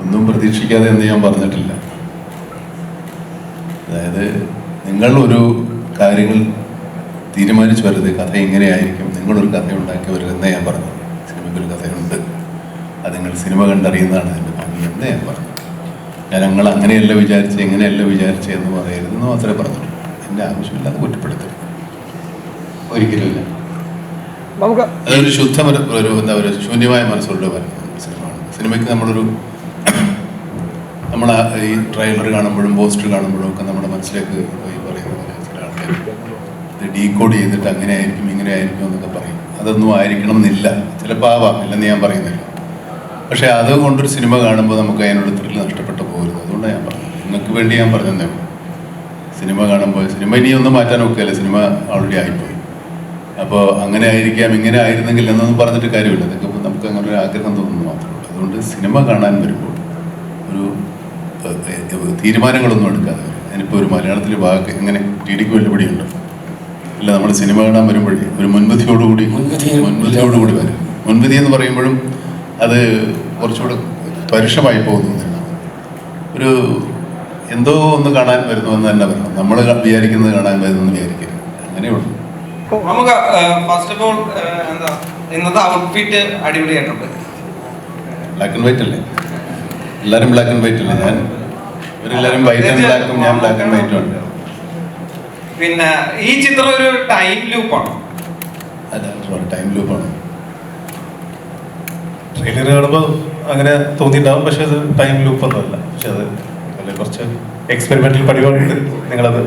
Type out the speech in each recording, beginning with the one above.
ഒന്നും പ്രതീക്ഷിക്കാതെ എന്ന് ഞാൻ പറഞ്ഞിട്ടില്ല. അതായത് നിങ്ങൾ ഒരു കാര്യങ്ങൾ തീരുമാനിച്ചു വരുന്നത് കഥ ഇങ്ങനെയായിരിക്കും. നിങ്ങളൊരു കഥ ഉണ്ടാക്കി വരുന്നേ ഞാൻ പറഞ്ഞു സിനിമയ്ക്ക് ഒരു കഥയുണ്ട്. അത് നിങ്ങൾ സിനിമ കണ്ടറിയുന്നതാണ് അതിന്റെ ഭംഗി എന്നേ ഞാൻ പറഞ്ഞു. ഞാൻ ഞങ്ങൾ അങ്ങനെയല്ല വിചാരിച്ച് എങ്ങനെയല്ല വിചാരിച്ച് എന്ന് പറയരുതെന്ന് മാത്രമേ പറഞ്ഞിട്ടുള്ളൂ. എന്റെ ആവശ്യമില്ലാതെ കുറ്റപ്പെടുത്തരുത്. ഒരിക്കലുമില്ല നമുക്ക് അതൊരു ശുദ്ധ ഒരു എന്താ പറയുക ശൂന്യമായ മനസ്സുള്ള സിനിമയാണ് സിനിമയ്ക്ക് നമ്മളൊരു നമ്മൾ ഈ ട്രെയിലർ കാണുമ്പോഴും പോസ്റ്റർ കാണുമ്പോഴും ഒക്കെ നമ്മുടെ മനസ്സിലേക്ക് പോയി പറയുന്ന പോലെ ചില ആൾക്കാർ ഇത് ഡീകോഡ് ചെയ്തിട്ട് അങ്ങനെ ആയിരിക്കും ഇങ്ങനെ ആയിരിക്കും എന്നൊക്കെ പറയും. അതൊന്നും ആയിരിക്കണം എന്നില്ല ചിലപ്പോൾ ആവാം ഇല്ലെന്ന് ഞാൻ പറയുന്നില്ല. പക്ഷേ അതുകൊണ്ടൊരു സിനിമ കാണുമ്പോൾ നമുക്ക് അതിനോട് ത്രില്ല് നഷ്ടപ്പെട്ടു പോകരുത് അതുകൊണ്ടാണ് ഞാൻ പറഞ്ഞത്. നിങ്ങൾക്ക് വേണ്ടി ഞാൻ പറഞ്ഞതേ സിനിമ കാണുമ്പോൾ സിനിമ ഇനി ഒന്നും മാറ്റാൻ ഒക്കെയല്ല സിനിമ ഓൾറെഡി ആയിപ്പോയി. അപ്പോൾ അങ്ങനെ ആയിരിക്കാം ഇങ്ങനെ ആയിരുന്നെങ്കിൽ എന്നൊന്നും പറഞ്ഞിട്ട് കാര്യമില്ല. നിങ്ങൾക്ക് നമുക്ക് അങ്ങനെ ഒരു ആഗ്രഹം തോന്നുന്നു മാത്രമേ ഉള്ളൂ. അതുകൊണ്ട് സിനിമ കാണാൻ വരുമ്പോൾ ഒരു തീരുമാനങ്ങളൊന്നും എടുക്കാതെ. വരും അതിനിപ്പോൾ ഒരു മലയാളത്തിൽ വാക്ക് എങ്ങനെ ടി ഡിക്ക് വെല്ലുവിളിയുണ്ട്. അല്ല നമ്മൾ സിനിമ കാണാൻ വരുമ്പോഴേ ഒരു മുൻവിധിയോടുകൂടി മുൻപതിയോടുകൂടി മുൻവിധിയോടുകൂടി വരും. മുൻവിധി എന്ന് പറയുമ്പോഴും അത് കുറച്ചുകൂടെ പരുഷമായി പോകുന്നു ഒരു എന്തോ ഒന്ന് കാണാൻ വരുന്നു എന്ന് തന്നെ പറയണം നമ്മൾ വിചാരിക്കുന്നത് കാണാൻ വരുന്നു എന്ന് വിചാരിക്കരുത്. അങ്ങനെയുള്ളൂ നമുക്ക് ഫസ്റ്റ് ഓഫ് ഓൾ എന്താ ഇന്നത്തെ ഔട്ട്ഫിറ്റ് അടിപൊളിയായിട്ടുണ്ട്. ബ്ലാക്ക് ആൻഡ് വൈറ്റ് അല്ലേ? എല്ലാവരും ബ്ലാക്ക് ആൻഡ് വൈറ്റ് അല്ലേ? ഞാൻ എല്ലാരും വൈറ്റ് ആൻഡ് ബ്ലാക്കും ഞാൻ ബ്ലാക്ക് ആൻഡ് വൈറ്റും ഉണ്ട്. പിന്നെ ഈ ചിത്രം ഒരു ടൈം ലൂപ്പാണ് അല്ല ടൈം ലൂപ്പാണ് ട്രെയിലർ കാണുമ്പോൾ അങ്ങനെ തോന്നിയിട്ടുണ്ടാവും പക്ഷെ അത് ടൈം ലൂപ്പ് ഒന്നുമല്ല. പക്ഷെ അത് കുറച്ച് എക്സ്പെരിമെന്റൽ പരിപാടിയുണ്ട് നിങ്ങളത്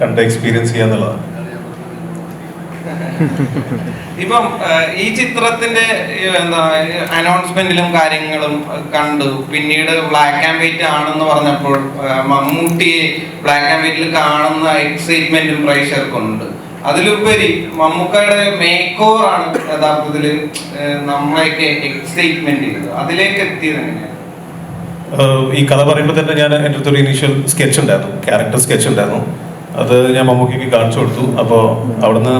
കണ്ട് എക്സ്പീരിയൻസ് ചെയ്യാന്നുള്ളതാണ്. ഇപ്പം ഈ ചിത്രത്തിന്റെ എന്താ അനൗൺസ്മെന്റിലും കാര്യങ്ങളും കണ്ടു. പിന്നീട് ബ്ലാക്ക് ആൻഡ് വൈറ്റ് ആണെന്ന് പറഞ്ഞപ്പോൾ മമ്മൂട്ടിയെ ബ്ലാക്ക് ആൻഡ് വൈറ്റിൽ കാണുന്ന എക്സൈറ്റ്മെന്റും പ്രേക്ഷകർക്കുണ്ട്. അതിലുപരി മമ്മൂക്കയുടെ മേക്ക് ഓവർ ആണ് യഥാർത്ഥത്തിൽ നമ്മളെയൊക്കെ എക്സൈറ്റ്മെന്റ് ചെയ്തത്. അതിലേക്ക് എത്തിയത് എങ്ങനെയാണ്? ഈ കഥ പറയുമ്പോൾ തന്നെ ഞാൻ എന്റെ അടുത്തൊരു ഇനീഷ്യൽ സ്കെച്ച് ഉണ്ടായിരുന്നു. ക്യാരക്ടർ സ്കെച്ച് ഉണ്ടായിരുന്നു. അത് ഞാൻ മമ്മൂക്കിക്ക് കാണിച്ചു കൊടുത്തു. അപ്പോൾ അവിടുന്ന്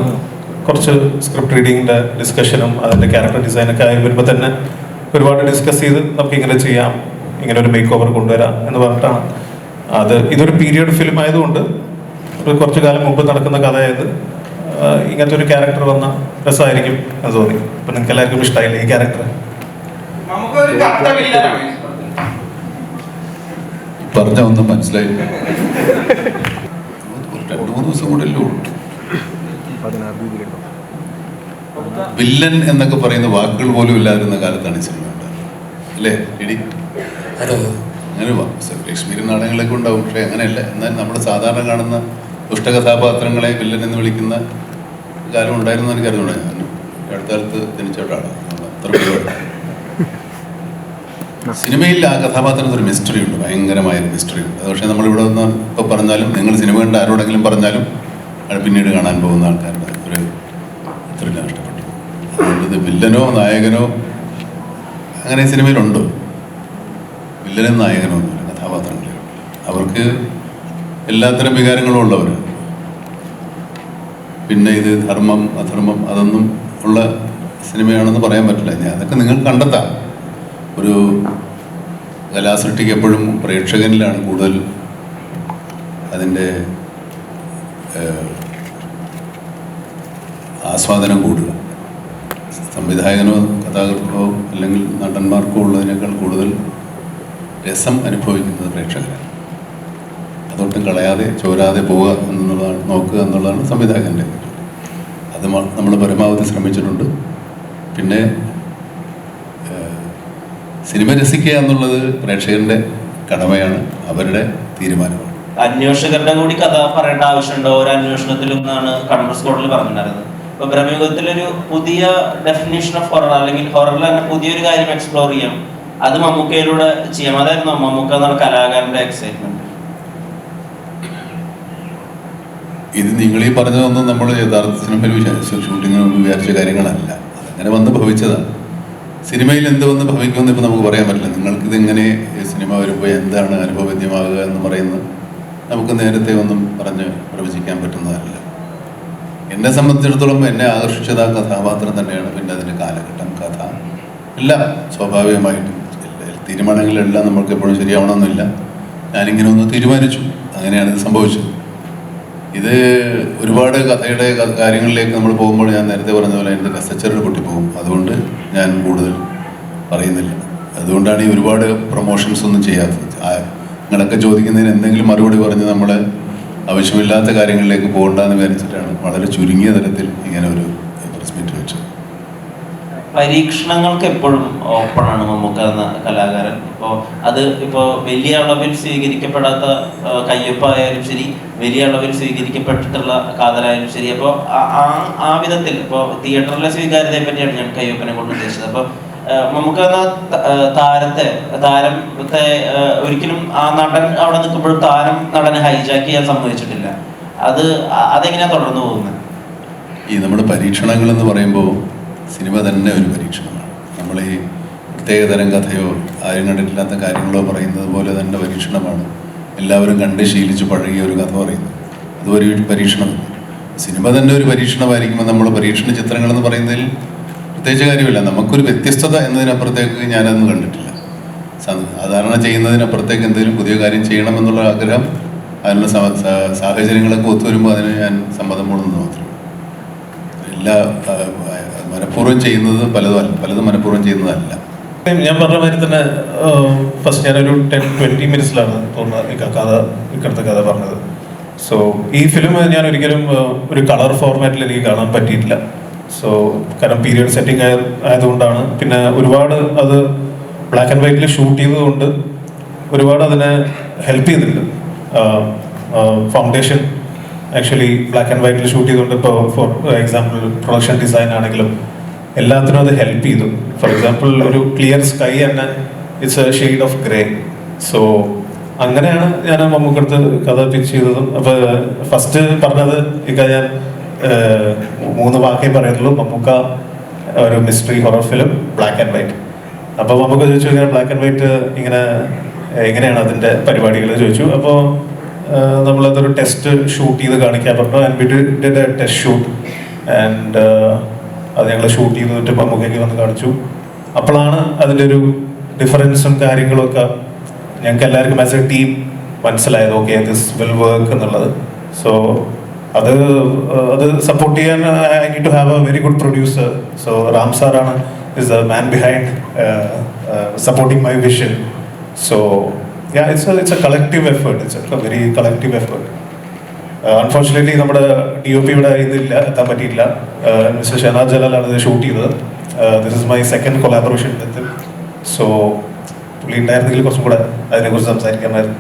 കുറച്ച് സ്ക്രിപ്റ്റ് റീഡിങ്ങിന്റെ ഡിസ്കഷനും അതിന്റെ ക്യാരക്ടർ ഡിസൈനൊക്കെ ആയി വരുമ്പോൾ തന്നെ ഒരുപാട് ഡിസ്കസ് ചെയ്ത് നമുക്ക് ഇങ്ങനെ ചെയ്യാം ഇങ്ങനെ ഒരു മേക്ക് ഓവർ കൊണ്ടുവരാം എന്ന് പറഞ്ഞിട്ടാണ്. അത് ഇതൊരു പീരിയഡ് ഫിലിം ആയതുകൊണ്ട് ഒരു കുറച്ച് കാലം മുമ്പ് നടക്കുന്ന കഥയായത് ആയത് ഇങ്ങനത്തെ ഒരു ക്യാരക്ടർ വന്ന രസമായിരിക്കും എന്ന് തോന്നി. അപ്പം നിങ്ങൾക്ക് എല്ലാവർക്കും ഇഷ്ടമായില്ലേ ഈ ക്യാരക്ടർ പറഞ്ഞ ഒന്നും മനസ്സിലായില്ല. രണ്ടു മൂന്ന് ദിവസം കൂടെ അല്ലേ ഉള്ളൂ. പതിനാറ് രീതിയിലുണ്ടോ? വില്ലൻ എന്നൊക്കെ പറയുന്ന വാക്കുകൾ പോലും ഇല്ലാതിരുന്ന കാലത്താണ് സിനിമ ഉണ്ടായത് അല്ലേ ഇടി അങ്ങനെ ഷേക്സ്പിയർ നാടകങ്ങളൊക്കെ ഉണ്ടാവും പക്ഷേ അങ്ങനെയല്ല. എന്നാൽ നമ്മൾ സാധാരണ കാണുന്ന ദുഷ്ടകഥാപാത്രങ്ങളെ വില്ലൻ എന്ന് വിളിക്കുന്ന കാലം ഉണ്ടായിരുന്നു എനിക്ക് അറിഞ്ഞു ഞാൻ. അടുത്ത കാലത്ത് ജനിച്ചോട്ടാണ് സിനിമയിൽ ആ കഥാപാത്രത്തിന് ഒരു മിസ്റ്ററി ഉണ്ട് ഭയങ്കരമായ മിസ്റ്ററി ഉണ്ട്. അത് പക്ഷേ നമ്മളിവിടെ നിന്ന് ഇപ്പോൾ പറഞ്ഞാലും നിങ്ങൾ സിനിമ കണ്ട ആരോടെങ്കിലും പറഞ്ഞാലും പിന്നീട് കാണാൻ പോകുന്ന ആൾക്കാരുടെ ഒരു ത്രില്ല് നഷ്ടപ്പെട്ടു. അതുകൊണ്ട് ഇത് വില്ലനോ നായകനോ അങ്ങനെ സിനിമയിലുണ്ട്. വില്ലനും നായകനോ ഒന്നുമില്ല കഥാപാത്രങ്ങളെ അവർക്ക് എല്ലാത്തരം വികാരങ്ങളും ഉള്ളവർ പിന്നെ ഇത് ധർമ്മം അധർമ്മം അതൊന്നും ഉള്ള സിനിമയാണെന്ന് പറയാൻ പറ്റില്ല. ഞാൻ അതൊക്കെ നിങ്ങൾ കണ്ടെത്താം. ഒരു കലാസൃഷ്ടിക്ക് എപ്പോഴും പ്രേക്ഷകനിലാണ് കൂടുതൽ അതിന്റെ ആസ്വാദനം കൂടുക. സംവിധായകനോ കഥാകൃത്തോ അല്ലെങ്കിൽ നടന്മാർക്കോ ഉള്ളതിനേക്കാൾ കൂടുതൽ രസം അനുഭവിക്കുന്നത് പ്രേക്ഷകരാണ്. അതൊട്ടും കളയാതെ ചോരാതെ പോവുക എന്നുള്ളതാണ് നോക്കുക എന്നുള്ളതാണ് സംവിധായകന്റെ അത് നമ്മൾ പരമാവധി ശ്രമിച്ചിട്ടുണ്ട്. പിന്നെ സിനിമ രസിക്കുക എന്നുള്ളത് പ്രേക്ഷകരുടെ കടമയാണ് അവരുടെ തീരുമാനമാണ്. അന്വേഷകരുടെ കൂടി കഥ പറയേണ്ട ആവശ്യമുണ്ടോ? ഒരു അന്വേഷണത്തിലും എന്നാണ് കണ്ണൂർ സ്കോഡിൽ പറഞ്ഞിട്ടുണ്ടായിരുന്നത്? ഇപ്പൊ ബ്രഹ്മയുഗത്തിലൊരു പുതിയ ഡെഫിനേഷൻ ഓഫ് ഹൊറർ അല്ലെങ്കിൽ ഹൊററിൽ തന്നെ പുതിയൊരു കാര്യം എക്സ്പ്ലോർ ചെയ്യാം. അത് മമ്മൂക്കയിലൂടെ ചെയ്യാം. അതായിരുന്നു മമ്മൂക്ക എന്നുള്ള കലാകാരന്റെ എക്സൈറ്റ്മെന്റ് ഇത് നിങ്ങൾ ഈ പറഞ്ഞതൊന്നും നമ്മൾ യഥാർത്ഥ സിനിമയിൽ ഷൂട്ടിങ്ങിന് വിചാരിച്ച കാര്യങ്ങളല്ല. അങ്ങനെ വന്ന് ഭവിച്ചതാണ്. സിനിമയിൽ എന്ത് വന്ന് ഭവിക്കുമെന്ന് ഇപ്പോൾ നമുക്ക് പറയാൻ പറ്റില്ല. നിങ്ങൾക്കിത് ഇങ്ങനെ ഈ സിനിമ വരുമ്പോൾ എന്താണ് അനുഭവവേദ്യമാകുക എന്ന് പറയുന്നത് നമുക്ക് നേരത്തെ ഒന്നും പറഞ്ഞ് പ്രവചിക്കാൻ പറ്റുന്നതല്ല. എന്നെ സംബന്ധിച്ചിടത്തോളം എന്നെ ആകർഷിച്ചത് ആ കഥാപാത്രം തന്നെയാണ്. പിന്നെ അതിന്റെ കാലഘട്ടം കഥ. എല്ലാം സ്വാഭാവികമായിട്ടും. തീരുമാനങ്ങളെല്ലാം നമുക്ക് എപ്പോഴും ശരിയാവണമെന്നില്ല. ഞാനിങ്ങനെ ഒന്ന് തീരുമാനിച്ചു. അങ്ങനെയാണ് ഇത് സംഭവിച്ചത്. ഇത് ഒരുപാട് കഥയുടെ കാര്യങ്ങളിലേക്ക് നമ്മൾ പോകുമ്പോൾ ഞാൻ നേരത്തെ പറഞ്ഞ പോലെ എന്റെ കസച്ചറിൽ പൊട്ടിപ്പോകും. അതുകൊണ്ട് ഞാൻ കൂടുതൽ പറയുന്നില്ല. അതുകൊണ്ടാണ് ഈ ഒരുപാട് പ്രൊമോഷൻസ് ഒന്നും ചെയ്യാത്തത്. നിങ്ങളൊക്കെ ചോദിക്കുന്നതിന് എന്തെങ്കിലും മറുപടി പറഞ്ഞ് നമ്മൾ ആവശ്യമില്ലാത്ത കാര്യങ്ങളിലേക്ക് പോകണ്ടെന്ന് വിചാരിച്ചിട്ടാണ് വളരെ ചുരുങ്ങിയ തരത്തിൽ ഇങ്ങനെ ഒരു പ്രസ് മീറ്റ് വെച്ചത്. പരീക്ഷണങ്ങൾക്ക് എപ്പോഴും ഓപ്പൺ ആണ് മമ്മൂക്ക എന്ന കലാകാരൻ. ഇപ്പോൾ അത് ഇപ്പോൾ വലിയ അളവിൽ സ്വീകരിക്കപ്പെടാത്ത കയ്യൊപ്പായാലും ശരി വലിയ അളവിൽ സ്വീകരിക്കപ്പെട്ടിട്ടുള്ള കാതലായാലും ശരി. അപ്പോൾ ആ ആ വിധത്തിൽ ഇപ്പോൾ തിയേറ്ററിലെ സ്വീകാര്യതയെ പറ്റിയാണ് ഞാൻ കയ്യൊപ്പനെ കൊണ്ട് ഉദ്ദേശിച്ചത്. അപ്പോൾ നമുക്ക് എന്ന ആ, താരത്തെ താരത്തെ ഒരിക്കലും ആ നടൻ അവിടെ നിൽക്കുമ്പോഴും താരം നടനെ ഹൈജാക്ക് ചെയ്യാൻ സമ്മതിച്ചിട്ടില്ല. അത് അതെങ്ങനെയാ തുടർന്നു പോകുന്നത് ഈ നമ്മുടെ പരീക്ഷണങ്ങൾ എന്ന് പറയുമ്പോൾ സിനിമ തന്നെ ഒരു പരീക്ഷണമാണ്. നമ്മൾ ഈ പ്രത്യേകതരം കഥയോ ആരും കണ്ടിട്ടില്ലാത്ത കാര്യങ്ങളോ പറയുന്നത് പോലെ തന്നെ പരീക്ഷണമാണ്. എല്ലാവരും കണ്ട് ശീലിച്ച് പഴകിയ ഒരു കഥ പറയുന്നു അത് ഒരു പരീക്ഷണം. സിനിമ തന്നെ ഒരു പരീക്ഷണമായിരിക്കുമ്പോൾ നമ്മൾ പരീക്ഷണ ചിത്രങ്ങൾ എന്ന് പറയുന്നതിൽ പ്രത്യേകിച്ച് കാര്യമില്ല. നമുക്കൊരു വ്യത്യസ്തത എന്നതിനപ്പുറത്തേക്ക് ഞാനതൊന്നും കണ്ടിട്ടില്ല. സാധാരണ ചെയ്യുന്നതിനപ്പുറത്തേക്ക് എന്തെങ്കിലും പുതിയ കാര്യം ചെയ്യണമെന്നുള്ള ആഗ്രഹം അതിനുള്ള സാഹചര്യങ്ങളൊക്കെ ഒത്തുവരുമ്പോൾ അതിന് ഞാൻ സമ്മതം കൂടുന്നത് മാത്രം. എല്ലാ മനഃപൂർവം ചെയ്യുന്നത് പലതും പലതും മനഃപൂർവം ചെയ്യുന്നതല്ല. ഞാൻ പറഞ്ഞ മാതിരി തന്നെ ഫസ്റ്റ് ഞാനൊരു ടെൻ ട്വന്റി മിനിറ്റ്സിലാണ് തോന്നുന്നത് കഥ ഇക്കടുത്ത കഥ പറഞ്ഞത്. സോ ഈ ഫിലിം ഞാൻ ഒരിക്കലും ഒരു കളർ ഫോർമാറ്റിൽ എനിക്ക് കാണാൻ പറ്റിയിട്ടില്ല. സോ കാരണം പീരിയഡ് സെറ്റിംഗ് ആയതുകൊണ്ടാണ്. പിന്നെ ഒരുപാട് അത് ബ്ലാക്ക് ആൻഡ് വൈറ്റിൽ ഷൂട്ട് ചെയ്തതുകൊണ്ട് ഒരുപാട് അതിനെ ഹെൽപ്പ് ചെയ്തിട്ടുണ്ട്. ഫൗണ്ടേഷൻ ആക്ച്വലി ബ്ലാക്ക് ആൻഡ് വൈറ്റിൽ ഷൂട്ട് ചെയ്തുകൊണ്ട് ഇപ്പോൾ ഫോർ എക്സാമ്പിൾ പ്രൊഡക്ഷൻ ഡിസൈൻ ആണെങ്കിലും എല്ലാത്തിനും അത് ഹെൽപ്പ് ചെയ്തു. ഫോർ എക്സാമ്പിൾ ഒരു ക്ലിയർ സ്കൈ തന്നെ it's a shade of grey so അങ്ങനെയാണ് ഞാൻ മമ്മൂക്കടുത്ത് കഥ പിച്ച് ചെയ്തതും. അപ്പോൾ ഫസ്റ്റ് പറഞ്ഞത് ഇക്ക ഞാൻ മൂന്ന് വാക്കേ പറയുന്നുള്ളൂ. മമ്മൂക്ക ഒരു mystery horror film black and white അപ്പോൾ മമ്മൂക്ക ചോദിച്ചു ഇങ്ങനെ ബ്ലാക്ക് ആൻഡ് വൈറ്റ് ഇങ്ങനെ എങ്ങനെയാണ് അതിന്റെ പരിപാടികൾ ചോദിച്ചു. അപ്പോൾ നമ്മളതൊരു ടെസ്റ്റ് ഷൂട്ട് ചെയ്ത് കാണിക്കാൻ പറഞ്ഞു. And we did test shoot and അത് ഞങ്ങൾ ഷൂട്ട് ചെയ്തിട്ട് മമ്മൂക്കയ്ക്ക് വന്ന് കാണിച്ചു. അപ്പോഴാണ് അതിന്റെ ഒരു ഡിഫറൻസും കാര്യങ്ങളൊക്കെ ഞങ്ങൾക്ക് എല്ലാവർക്കും ആസ് എ ടീം മനസ്സിലായത്. ഓക്കെ ദിസ് വിൽ വർക്ക് എന്നുള്ളത്. സോ അത് അത് സപ്പോർട്ട് ചെയ്യാൻ I need to have a very good producer so Ram സാറാണ് is a man behind supporting my vision so ya it's it's a collective effort it's a very collective effort unfortunately നമ്മുടെ D O P ഇവിടെ ഇതില്ല എത്താൻ പറ്റിയില്ല mister ഷെനാജ് ജലാലാണ് ഇത് shoot ചെയ്തത്. This is my second collaboration with so പുള്ളി ഉണ്ടായിരുന്നെങ്കിൽ കുറച്ചും കൂടെ അതിനെക്കുറിച്ച് സംസാരിക്കാമായിരുന്നു.